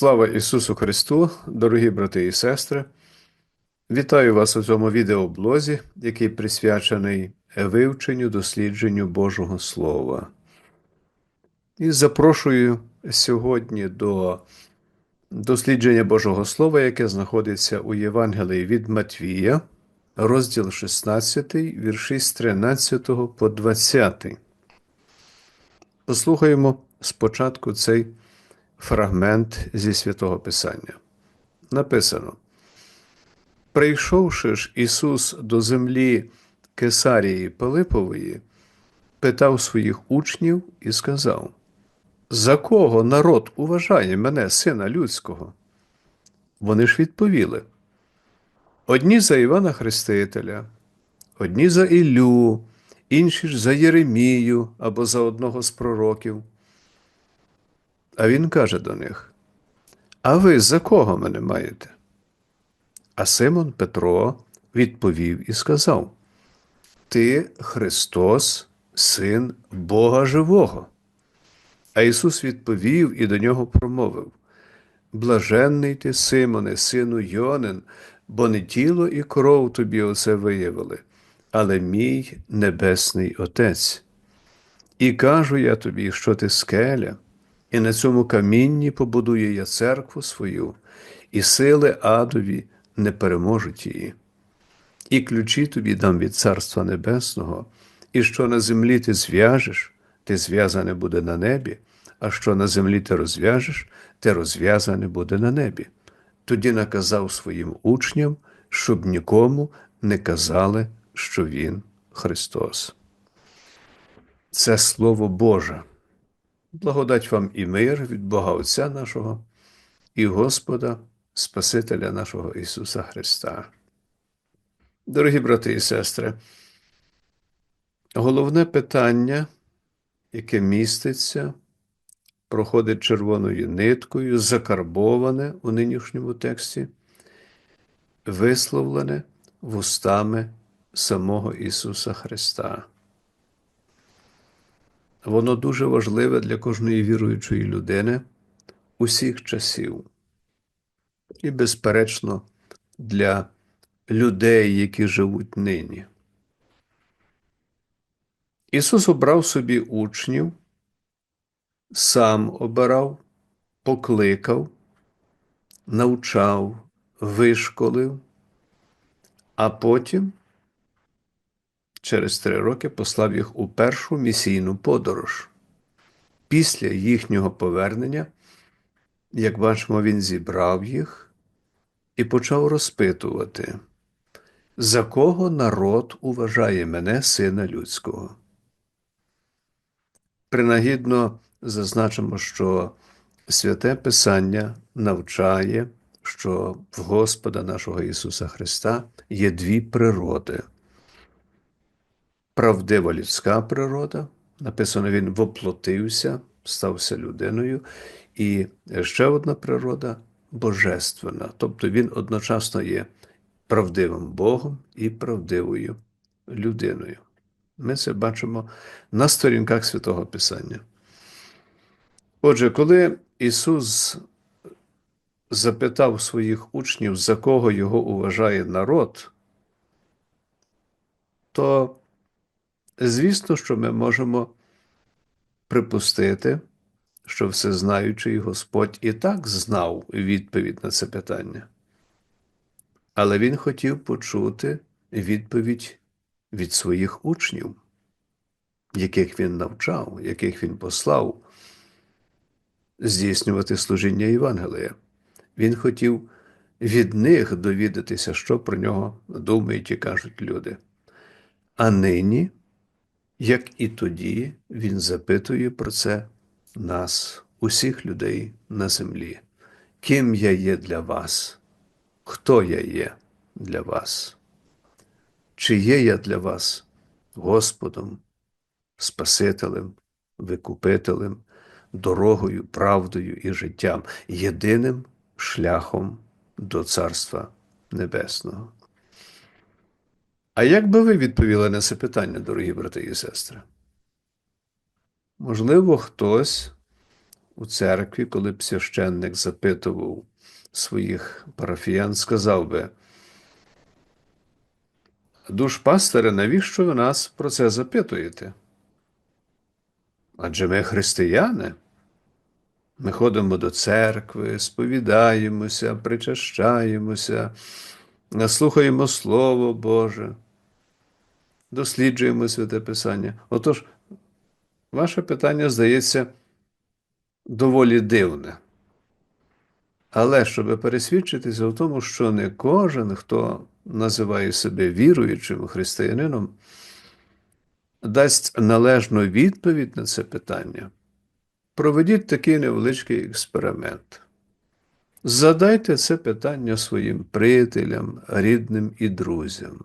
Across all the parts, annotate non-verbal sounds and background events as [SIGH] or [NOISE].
Слава Ісусу Христу, дорогі брати і сестри! Вітаю вас у цьому відеоблозі, який присвячений вивченню, дослідженню Божого Слова. І запрошую сьогодні до дослідження Божого Слова, яке знаходиться у Євангелії від Матвія, розділ 16, вірші з 13 по 20. Послухаємо спочатку цей фрагмент зі святого Писання. Написано: Прийшовши ж Ісус до землі Кесарії Пилипової, питав своїх учнів і сказав: За кого народ уважає мене, сина людського? Вони ж відповіли: одні за Івана Хрестителя, одні за Іллю, інші ж за Єремію або за одного з пророків. А він каже до них: А ви за кого мене маєте? А Симон Петро відповів і сказав: Ти Христос, Син Бога Живого. А Ісус відповів і до нього промовив: Блаженний ти, Симоне, сину Йонин, бо не тіло і кров тобі оце виявили, але мій небесний Отець. І кажу я тобі, що ти скеля і на цьому камінні побудую я церкву свою, і сили адові не переможуть її. І ключі тобі дам від Царства Небесного, і що на землі ти зв'яжеш, ти зв'язане буде на небі, а що на землі ти розв'яжеш, те розв'язане буде на небі. Тоді наказав своїм учням, щоб нікому не казали, що Він Христос. Це Слово Боже. Благодать вам і мир від Бога Отця нашого і Господа, Спасителя нашого Ісуса Христа. Дорогі брати і сестри, головне питання, яке міститься, проходить червоною ниткою, закарбоване у нинішньому тексті, висловлене вустами самого Ісуса Христа. Воно дуже важливе для кожної віруючої людини усіх часів. І, безперечно, для людей, які живуть нині. Ісус обрав собі учнів, сам обирав, покликав, навчав, вишколив, а потім через три роки послав їх у першу місійну подорож. Після їхнього повернення, як бачимо, він зібрав їх і почав розпитувати, за кого народ уважає мене, сина людського. Принагідно зазначимо, що святе Писання навчає, що в Господа нашого Ісуса Христа є дві природи правдива людська природа. Написано, він воплотився, стався людиною. І ще одна природа божественна. Тобто він одночасно є правдивим Богом і правдивою людиною. Ми це бачимо на сторінках Святого Писання. Отже, коли Ісус запитав своїх учнів, за кого його уважає народ, то Звісно, що ми можемо припустити, що всезнаючий Господь і так знав відповідь на це питання. Але Він хотів почути відповідь від своїх учнів, яких він навчав, яких він послав здійснювати служіння Євангелія. Він хотів від них довідатися, що про нього думають і кажуть люди. А нині як і тоді він запитує про це нас, усіх людей на землі. Ким я є для вас? Хто я є для вас? Чи є я для вас Господом, Спасителем, Викупителем, дорогою, правдою і життям, єдиним шляхом до Царства Небесного? А як би ви відповіли на це питання, дорогі брати і сестри? Можливо, хтось у церкві, коли б священник запитував своїх парафіян, сказав би, Душпастере, навіщо ви нас про це запитуєте? Адже ми християни. Ми ходимо до церкви, сповідаємося, причащаємося, слухаємо Слово Боже, досліджуємо Святе Писання. Отож, ваше питання здається доволі дивне. Але щоб пересвідчитися в тому, що не кожен, хто називає себе віруючим християнином, дасть належну відповідь на це питання, проведіть такий невеличкий експеримент. Задайте це питання своїм приятелям, рідним і друзям.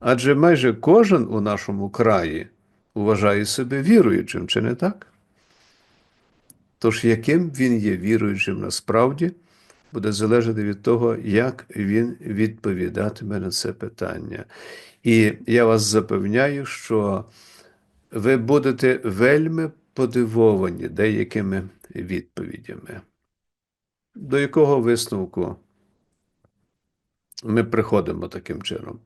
Адже майже кожен у нашому краї вважає себе віруючим, чи не так? Тож, яким він є віруючим насправді, буде залежати від того, як він відповідатиме на це питання. І я вас запевняю, що ви будете вельми подивовані деякими відповідями. До якого висновку ми приходимо таким чином?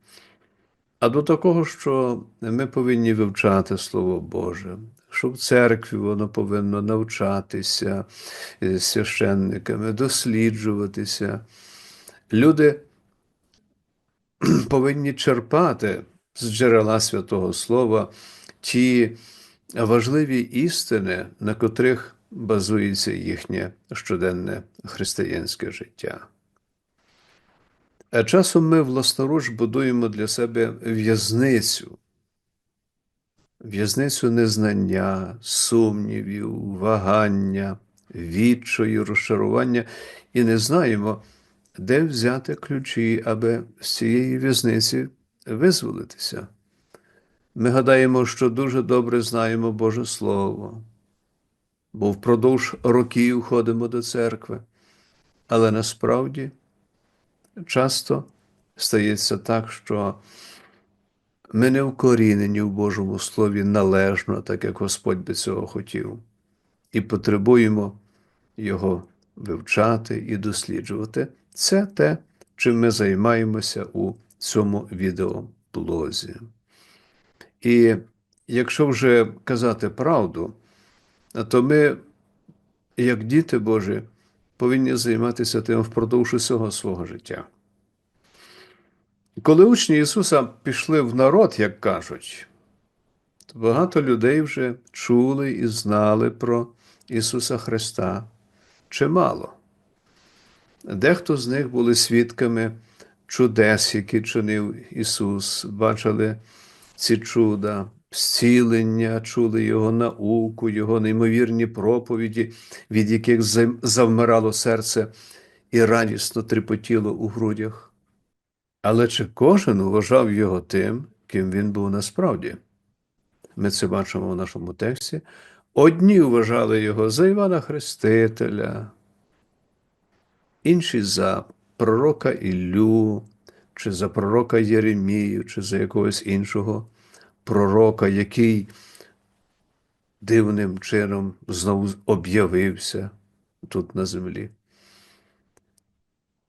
А до такого, що ми повинні вивчати Слово Боже, що в церкві воно повинно навчатися е, священниками, досліджуватися. Люди [CLEARS THROAT] повинні черпати з джерела святого Слова ті важливі істини, на котрих базується їхнє щоденне християнське життя. А часом ми власноруч будуємо для себе в'язницю, в'язницю незнання, сумнівів, вагання, відчаю, розчарування, і не знаємо, де взяти ключі, аби з цієї в'язниці визволитися. Ми гадаємо, що дуже добре знаємо Боже Слово, бо впродовж років ходимо до церкви, але насправді часто стається так, що ми не вкорінені в Божому Слові належно, так як Господь би цього хотів, і потребуємо Його вивчати і досліджувати. Це те, чим ми займаємося у цьому відеоблозі. І якщо вже казати правду, то ми, як діти Божі, повинні займатися тим впродовж усього свого життя. Коли учні Ісуса пішли в народ, як кажуть, то багато людей вже чули і знали про Ісуса Христа чимало. Дехто з них були свідками чудес, які чинив Ісус, бачили ці чуда, зцілення, чули Його науку, Його неймовірні проповіді, від яких завмирало серце і радісно трепотіло у грудях. Але чи кожен вважав його тим, ким він був насправді? Ми це бачимо в нашому тексті. Одні вважали його за Івана Хрестителя, інші за пророка Іллю, чи за пророка Єремію, чи за якогось іншого пророка, який дивним чином знову об'явився тут на землі.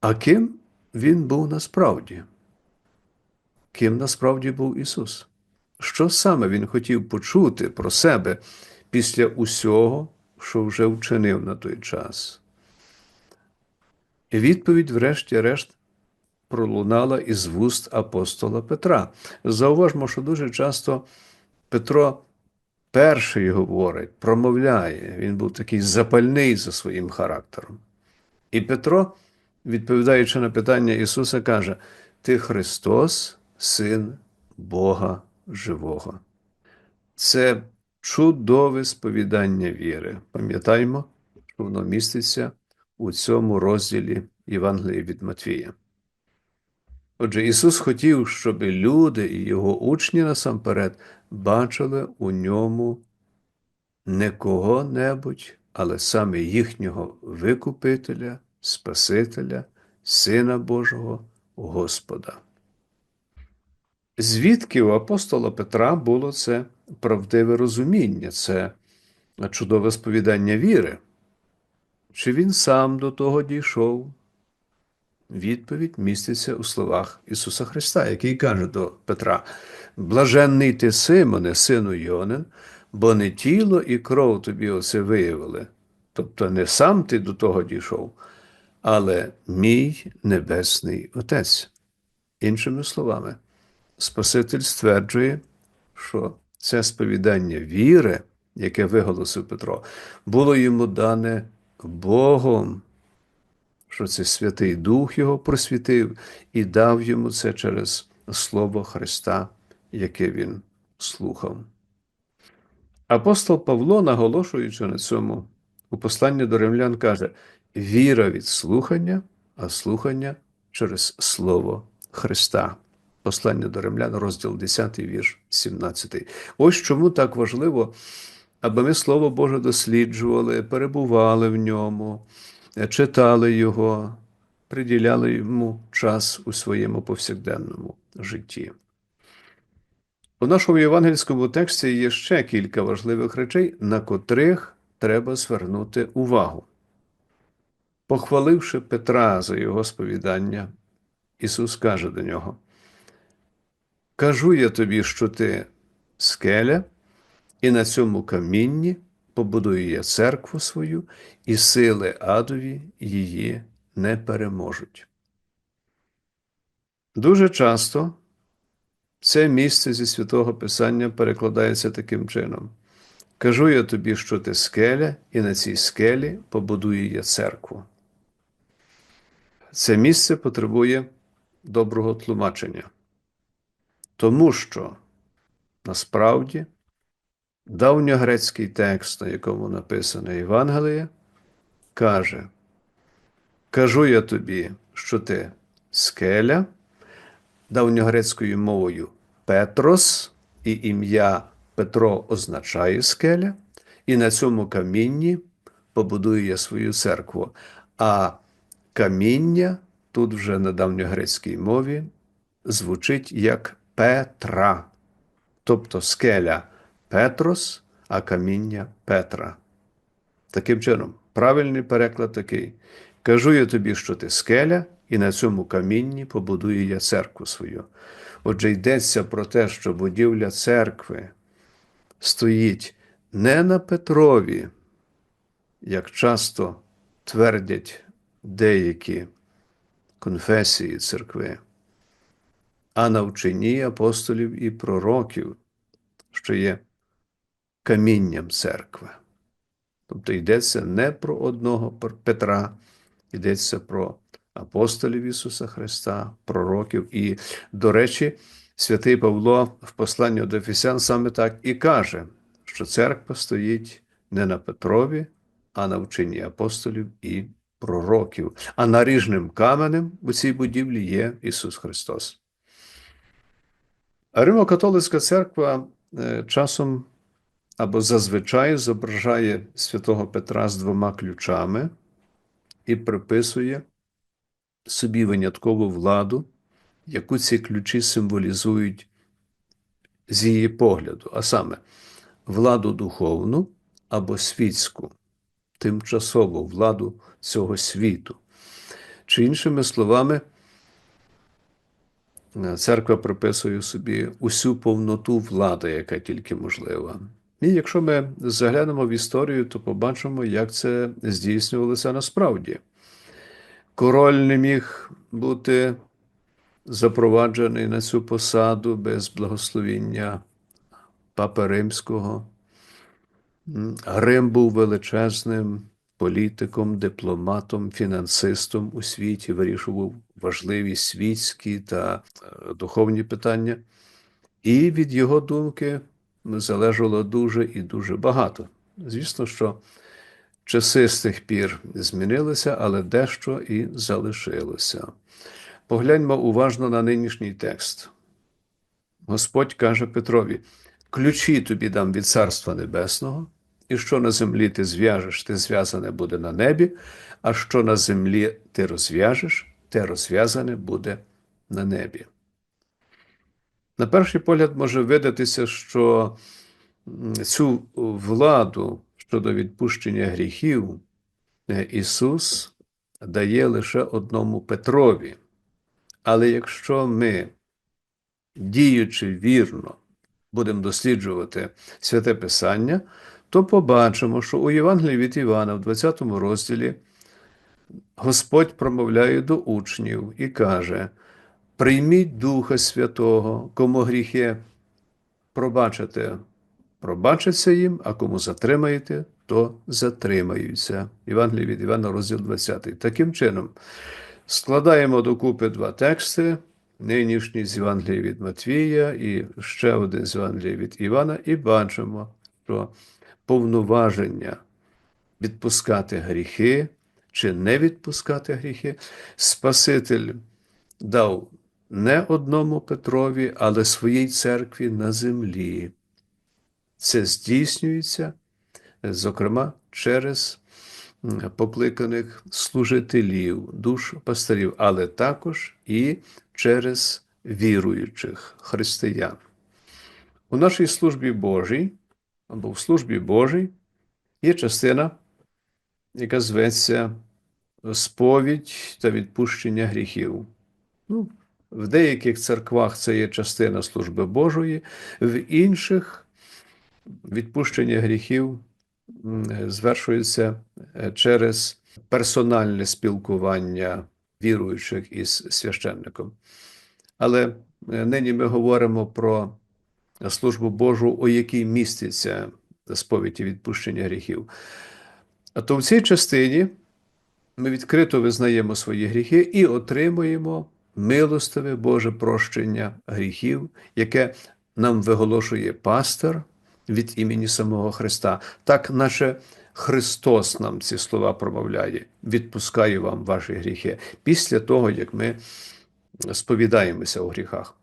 А ким він був насправді? Ким насправді був Ісус? Що саме Він хотів почути про себе після усього, що вже вчинив на той час? І відповідь, врешті-решт, пролунала із вуст апостола Петра. Зауважмо, що дуже часто Петро перший говорить, промовляє, він був такий запальний за своїм характером. І Петро, відповідаючи на питання Ісуса, каже: Ти Христос, Син Бога Живого. Це чудове сповідання віри. Пам'ятаймо, що воно міститься у цьому розділі Євангелії від Матвія. Отже, Ісус хотів, щоб люди і Його учні насамперед бачили у ньому не кого-небудь, але саме їхнього Викупителя, Спасителя, Сина Божого, Господа. Звідки у апостола Петра було це правдиве розуміння, це чудове сповідання віри. Чи він сам до того дійшов? Відповідь міститься у словах Ісуса Христа, який каже до Петра: Блаженний ти, Симоне, сину Йонин, бо не тіло і кров тобі оце виявили. Тобто не сам ти до того дійшов, але мій Небесний Отець. Іншими словами, Спаситель стверджує, що це сповідання віри, яке виголосив Петро, було йому дане Богом, що це Святий Дух його просвітив і дав йому це через Слово Христа, яке він слухав. Апостол Павло, наголошуючи на цьому, у посланні до римлян каже: віра від слухання, а слухання через Слово Христа. Послання до римлян, розділ 10, вірш 17. Ось чому так важливо, аби ми Слово Боже досліджували, перебували в ньому, читали його, приділяли йому час у своєму повсякденному житті. У нашому євангельському тексті є ще кілька важливих речей, на котрих треба звернути увагу. Похваливши Петра за його сповідання, Ісус каже до нього: Кажу я тобі, що ти скеля, і на цьому камінні побудую я церкву свою, і сили адові її не переможуть. Дуже часто це місце зі святого Писання перекладається таким чином. Кажу я тобі, що ти скеля, і на цій скелі побудую я церкву. Це місце потребує доброго тлумачення. Тому що насправді давньогрецький текст, на якому написано Євангеліє, каже: Кажу я тобі, що ти скеля, давньогрецькою мовою Петрос, і ім'я Петро означає скеля, і на цьому камінні побудую я свою церкву. А каміння тут вже на давньогрецькій мові звучить як Петра, тобто скеля Петрос, а каміння Петра. Таким чином, правильний переклад такий: Кажу я тобі, що ти скеля, і на цьому камінні побудую я церкву свою. Отже, йдеться про те, що будівля церкви стоїть не на Петрові, як часто твердять деякі конфесії церкви, а на вченні апостолів і пророків, що є камінням церкви. Тобто йдеться не про одного Петра, йдеться про апостолів Ісуса Христа, пророків. І, до речі, святий Павло в посланні до Ефесян саме так і каже, що церква стоїть не на Петрові, а на вченні апостолів і пророків. А наріжним каменем у цій будівлі є Ісус Христос. Римо-католицька церква е, часом або зазвичай зображає святого Петра з двома ключами і приписує собі виняткову владу, яку ці ключі символізують з її погляду, а саме владу духовну або світську, тимчасову владу цього світу. Чи іншими словами, церква приписує собі усю повноту влади, яка тільки можлива. І якщо ми заглянемо в історію, то побачимо, як це здійснювалося насправді. Король не міг бути запроваджений на цю посаду без благословіння Папи Римського. Рим був величезним політиком, дипломатом, фінансистом у світі, вирішував важливі світські та е, духовні питання. І від його думки залежало дуже і дуже багато. Звісно, що часи з тих пір змінилися, але дещо і залишилося. Погляньмо уважно на нинішній текст. Господь каже Петрові: ключі тобі дам від Царства Небесного, і що на землі ти зв'яжеш, те зв'язане буде на небі, а що на землі ти розв'яжеш, те розв'язане буде на небі. На перший погляд може видатися, що цю владу, щодо відпущення гріхів е, Ісус дає лише одному Петрові. Але якщо ми, діючи вірно, будемо досліджувати святе Писання, то побачимо, що у Євангелії від Івана, в 20 розділі, Господь промовляє до учнів і каже: Прийміть Духа Святого, кому гріхи пробачите, пробачиться їм, а кому затримаєте, то затримаються. Євангеліє від Івана, розділ 20. Таким чином, складаємо докупи два тексти. Нинішній з Євангелія від Матвія і ще один з Євангелія від Івана, і бачимо, що повноваження відпускати гріхи чи не відпускати гріхи, Спаситель дав не одному Петрові, але своїй церкві на землі. Це здійснюється, зокрема, через покликаних служителів, душ пастирів, але також і через віруючих християн. У нашій службі Божій або в службі Божій є частина, яка зветься сповідь та відпущення гріхів. Ну, в деяких церквах це є частина служби Божої, в інших відпущення гріхів звершується е, через персональне спілкування віруючих із священником. Але е, нині ми говоримо про службу Божу, у якій міститься сповідь і відпущення гріхів. А то в цій частині ми відкрито визнаємо свої гріхи і отримуємо милостиве Боже прощення гріхів, яке нам виголошує пастор від імені самого Христа, так наче Христос нам ці слова промовляє, відпускаю вам ваші гріхи після того, як ми сповідаємося у гріхах.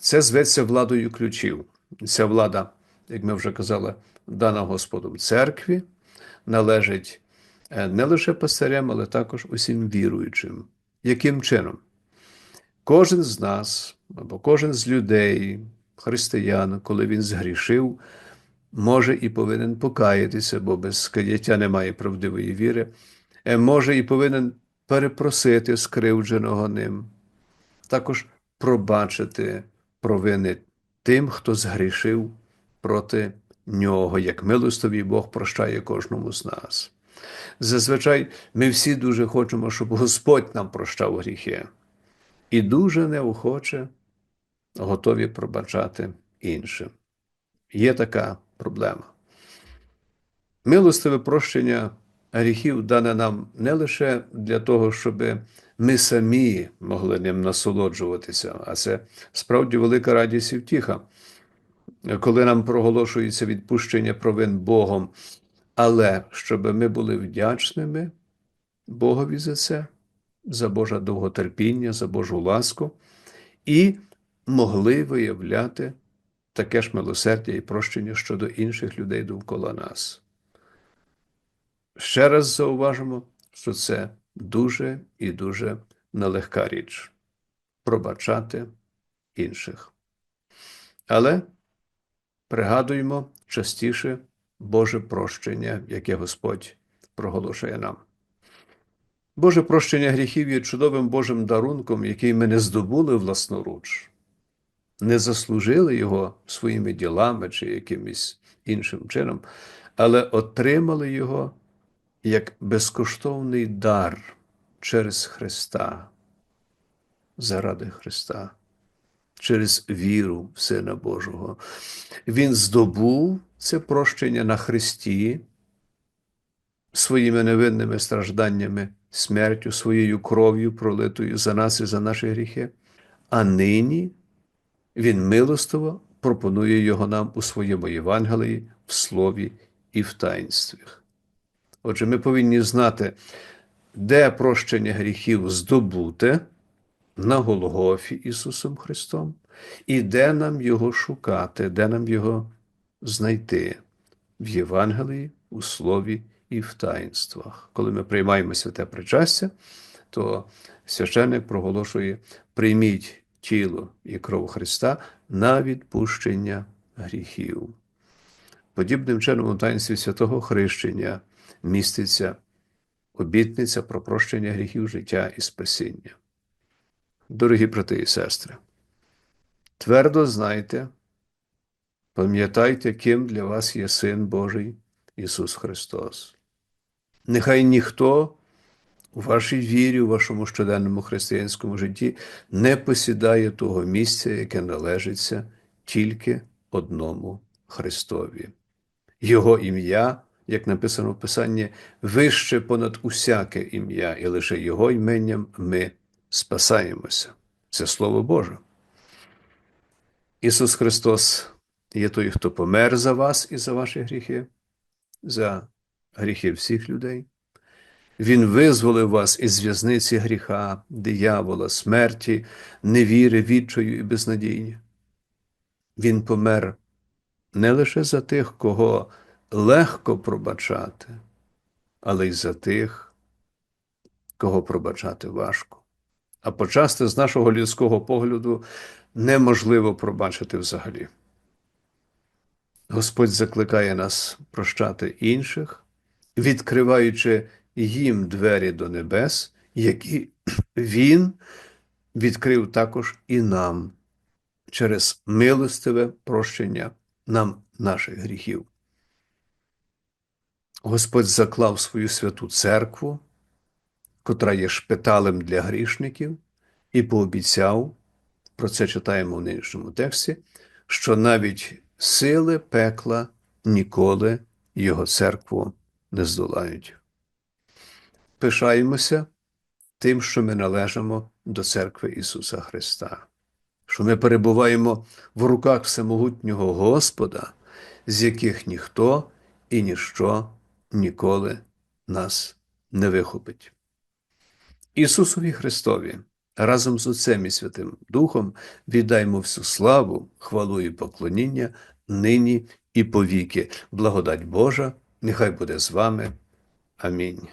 Це зветься владою ключів. Ця влада, як ми вже казали, дана Господом церкві, належить е, не лише пастирям, але також усім віруючим. Яким чином? Кожен з нас, або кожен з людей, християн, коли він згрішив, може і повинен покаятися, бо без каяття немає правдивої віри, е, може і повинен перепросити скривдженого ним, також пробачити провини тим, хто згрішив проти нього, як милостивий Бог прощає кожному з нас. Зазвичай ми всі дуже хочемо, щоб Господь нам прощав гріхи, і дуже неохоче готові пробачати іншим. Є така проблема. Милостиве прощення гріхів дане нам не лише для того, щоб ми самі могли ним насолоджуватися, а це справді велика радість і втіха, коли нам проголошується відпущення провин Богом, але щоб ми були вдячними Богові за це, за Боже довготерпіння, за Божу ласку, і могли виявляти таке ж милосердя і прощення щодо інших людей довкола нас. Ще раз зауважимо, що це дуже і дуже нелегка річ пробачати інших. Але пригадуємо частіше Боже прощення, яке Господь проголошує нам. Боже прощення гріхів є чудовим Божим дарунком, який ми не здобули власноруч не заслужили його своїми ділами чи якимось іншим чином, але отримали його як безкоштовний дар через Христа, заради Христа, через віру в Сина Божого. Він здобув це прощення на Христі своїми невинними стражданнями, смертю, своєю кров'ю, пролитою за нас і за наші гріхи. А нині він милостиво пропонує його нам у своєму Євангелії, в слові і в таїнствах. Отже, ми повинні знати, де прощення гріхів здобуте на Голгофі Ісусом Христом, і де нам Його шукати, де нам Його знайти в Євангелії, у Слові і в таїнствах. Коли ми приймаємо святе причастя, то священник проголошує: прийміть тіло і кров Христа на відпущення гріхів. Подібним чином у таїнстві святого хрещення міститься обітниця про прощення гріхів життя і спасіння. Дорогі брати і сестри, твердо знайте, пам'ятайте, ким для вас є Син Божий Ісус Христос. Нехай ніхто у вашій вірі, у вашому щоденному християнському житті не посідає того місця, яке належиться тільки одному Христові. Його ім'я, як написано в Писанні, вище понад усяке ім'я, і лише Його іменням ми спасаємося. Це Слово Боже. Ісус Христос є той, хто помер за вас і за ваші гріхи, за гріхи всіх людей. Він визволив вас із в'язниці гріха, диявола, смерті, невіри, відчаю і безнадійні. Він помер не лише за тих, кого легко пробачати, але й за тих, кого пробачати важко. А почасти з нашого людського погляду неможливо пробачити взагалі. Господь закликає нас прощати інших, відкриваючи їм двері до небес, які [CLEARS THROAT] Він відкрив також і нам через милостиве прощення нам наших гріхів. Господь заклав свою святу церкву, котра є шпиталем для грішників, і пообіцяв, про це читаємо в нинішньому тексті, що навіть сили пекла ніколи його церкву не здолають. Пишаємося тим, що ми належимо до церкви Ісуса Христа, що ми перебуваємо в руках всемогутнього Господа, з яких ніхто і ніщо ніколи нас не вихопить. Ісусові Христові разом з Отцем і Святим Духом віддаймо всю славу, хвалу і поклоніння нині і повіки. Благодать Божа, нехай буде з вами. Амінь.